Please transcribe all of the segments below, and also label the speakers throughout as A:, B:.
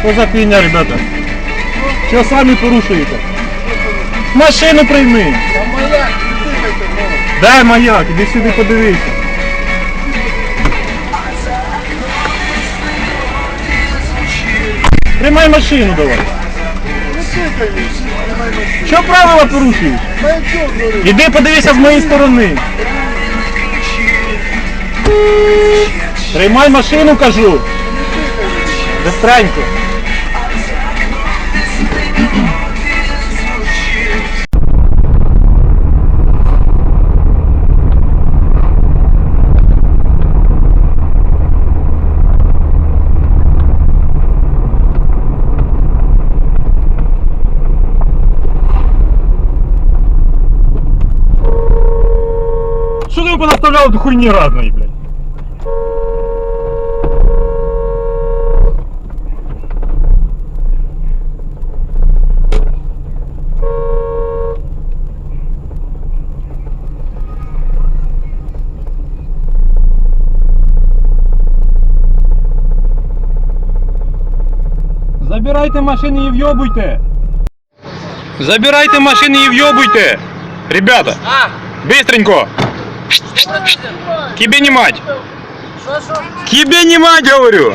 A: Що за фігня, ребята? Що самі порушуєте? Машину прийми. Дай маяк, іди сюди подивися. Приймай машину давай. Що правила порушуєш? Іди подивися з моєї сторони. Приймай машину, кажу. Быстренько. Що ти понаставляв до хуйні разної, блядь? Забирайте машини і в'йобуйте! Забирайте машины и въебуйте! Ребята! Быстренько! Тебе не мать! Тебе не мать, говорю!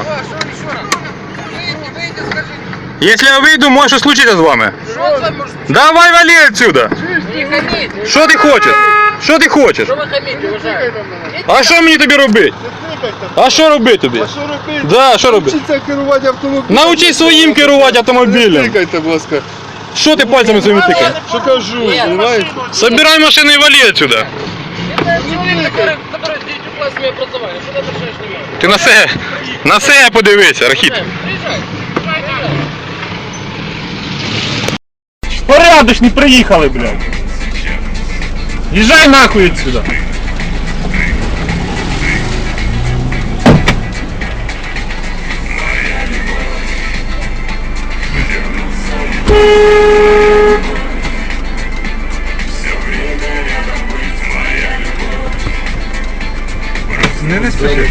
A: Если я выйду, может случиться с вами.
B: Що це може?
A: Давай вали отсюда!
B: Не хаміть!
A: Что ты хочешь? Что ты хочешь?
B: Що ви хаміть, уважаєте?
A: А що мені тобі робити?
C: Не тикайте.
A: А що робити тобі?
C: А що робити?
A: Да, що робити?
C: Навчіться керувати автомобілем.
A: Научись своїм керувати
C: Не
A: автомобілем.
C: тикайте, будь ласка.
A: Що ти пальцями своїми тикаєш?
C: Що кажу, понимаете?
A: Собирай машину і вали отсюда.
B: Это человек, который, который в третьем классе не образование. Что ты мешаешь снимать?
A: Ти на себе, на себе подивися, Архіп.
B: Приезжай.
A: Порядочні приїхали, блядь. Їжджай нахуй отсюда. Не, не спіши.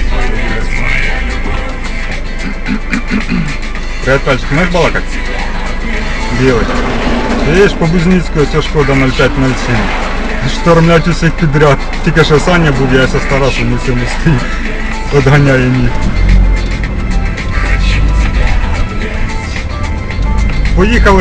A: Привет, пальчик, можешь балакать? Делать. Видишь, по Бузницькому ця шкода 0507. Штормлять усіх підряд. Тільки що Саня був, я со Тарасом у цьому стій. Одганяє їх. Поїхали.